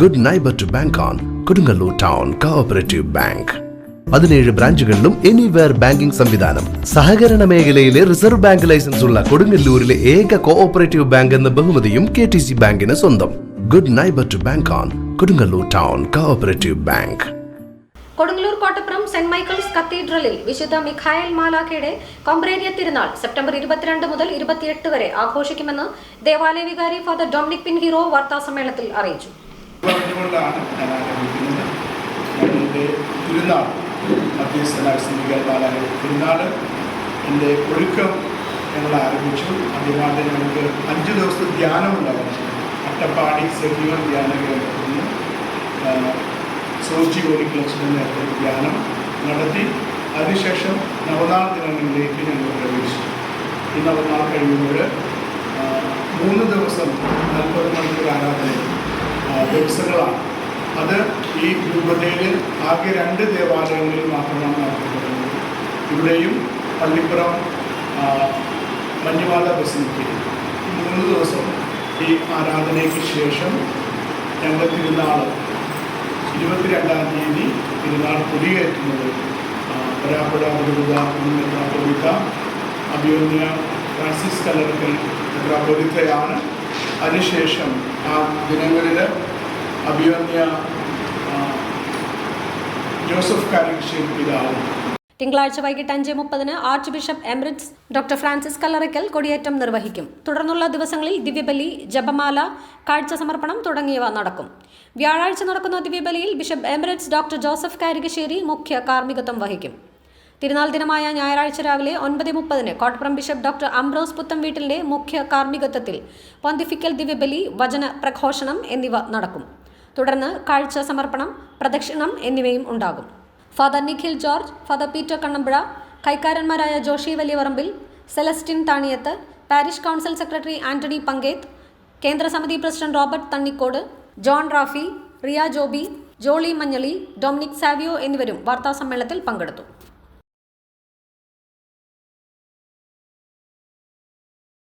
Good neighbour to bank on Kodungallur town cooperative bank പതിനേഴ് ബ്രാഞ്ചുകളിലും anywhere banking സംവിധാനം. സഹകരണ മേഖലയിലെ റിസർവ് ബാങ്ക് ലൈസൻസ് ഉള്ള കൊടുങ്ങല്ലൂരിലെ ഏക കോഓപ്പറേറ്റീവ് ബാങ്ക് എന്ന ബഹുമതിയും കെ ടി സി ബാങ്കിന് സ്വന്തം. Good neighbour to bank on Kodungallur town cooperative bank Kodungallur Kottappuram saint Michael's കത്തീഡ്രലിൽ വിശുദ്ധ മിഖായൽ മാലാഖയുടെ കൊമ്പ്രേരിയ തിരുനാൾ സെപ്റ്റംബർ ഇരുപത്തിരണ്ട് മുതൽ ഇരുപത്തിയെട്ട് വരെ ആഘോഷിക്കുമെന്ന് ദേവാലയ വികാരി ഫാദർ ഡൊമിനിക് പിൻ ഹീറോ വാർത്താസമ്മേളനത്തിൽ അറിയിച്ചു. പറഞ്ഞുകൊണ്ടാണ് ഞാൻ ആരംഭിക്കുന്നത് ഞങ്ങളുടെ തിരുനാൾ മധ്യസ്ഥനായ സ്നേഹികർമാരായ തിരുനാൾ എന്റെ ഒഴുക്കം ഞങ്ങൾ ആരംഭിച്ചു. ആദ്യമായിട്ട് ഞങ്ങൾക്ക് അഞ്ച് ദിവസത്തെ ധ്യാനമുണ്ടായിരുന്നു അട്ടപ്പാടി സജീവൻ ധ്യാന കേന്ദ്രത്തിൽ നിന്ന് സോജി ഓഡിക്ലക്സിന് നേരത്തെ ധ്യാനം നടത്തി. അതിനുശേഷം നവനാൾ ദിനങ്ങളിലേക്ക് ഞങ്ങൾ പ്രവേശിച്ചു. ഈ നവനാൾ കഴിയുമ്പോൾ മൂന്ന് ദിവസം നാൽപ്പത് മണിക്കൂർ ആരാധന ആ, ദിവസങ്ങളാണ് അത് ഈ രൂപതയിൽ ആകെ രണ്ട് ദേവാലയങ്ങളിൽ മാത്രമാണ് നടത്തപ്പെടുന്നത് ഇവിടെയും പള്ളിപ്പുറം മഞ്ഞുവാല ഈ മൂന്ന് ദിവസം ഈ ആരാധനയ്ക്ക് ശേഷം ഞങ്ങൾ തിരുനാൾ ഇരുപത്തിരണ്ടാം തീയതി തിരുനാൾ കൊടിയേറ്റുന്നത് പരാപ്പുഴ മെത്രാപ്പൊലിത്ത അഭിയോന്യ ഫ്രാൻസിസ് കലർക്കൽ മെത്രാപ്പൊലിത്തയാണ് അതിനുശേഷം ആ ദിനങ്ങളിൽ അഭിവന്യ ജോസഫ് കാലിക്ഷേ പിതാവ്. തിങ്കളാഴ്ച വൈകിട്ട് അഞ്ച് മുപ്പതിന് archbishop emeritus doctor Francis Kallarakkal കൊടിയേറ്റം നിർവഹിക്കും. തുടർന്നുള്ള ദിവസങ്ങളിൽ ദിവ്യബലി ജപമാല കാഴ്ച സമർപ്പണം തുടങ്ങിയവ നടക്കും. വ്യാഴാഴ്ച നടക്കുന്ന ദിവ്യബലിയിൽ bishop emeritus doctor Joseph Karikassery മുഖ്യ കാർമ്മികത്വം വഹിക്കും. തിരുനാൾ ദിനമായ ഞായറാഴ്ച രാവിലെ ഒൻപത് മുപ്പതിന് കോട്ടപ്പുറം ബിഷപ്പ് ഡോക്ടർ അംബ്രോസ് പുത്തം വീട്ടിലെ മുഖ്യ കാർമ്മികത്വത്തിൽ പന്തിഫിക്കൽ ദിവ്യബലി വചന പ്രഘോഷണം എന്നിവ നടക്കും. തുടർന്ന് കാഴ്ച സമർപ്പണം പ്രദക്ഷിണം എന്നിവയും ഉണ്ടാകും. Father Nikhil George father Peter Kannampuzha കൈക്കാരന്മാരായ Joshy Valiyavarambil Celestine Thaniyath parish council secretary Antony Panketh കേന്ദ്ര സമിതി president Robert Thannikode John Rafi Riya Joby Jolly Manjali Dominic Savio എന്നിവരും വാർത്താസമ്മേളനത്തിൽ പങ്കെടുത്തു.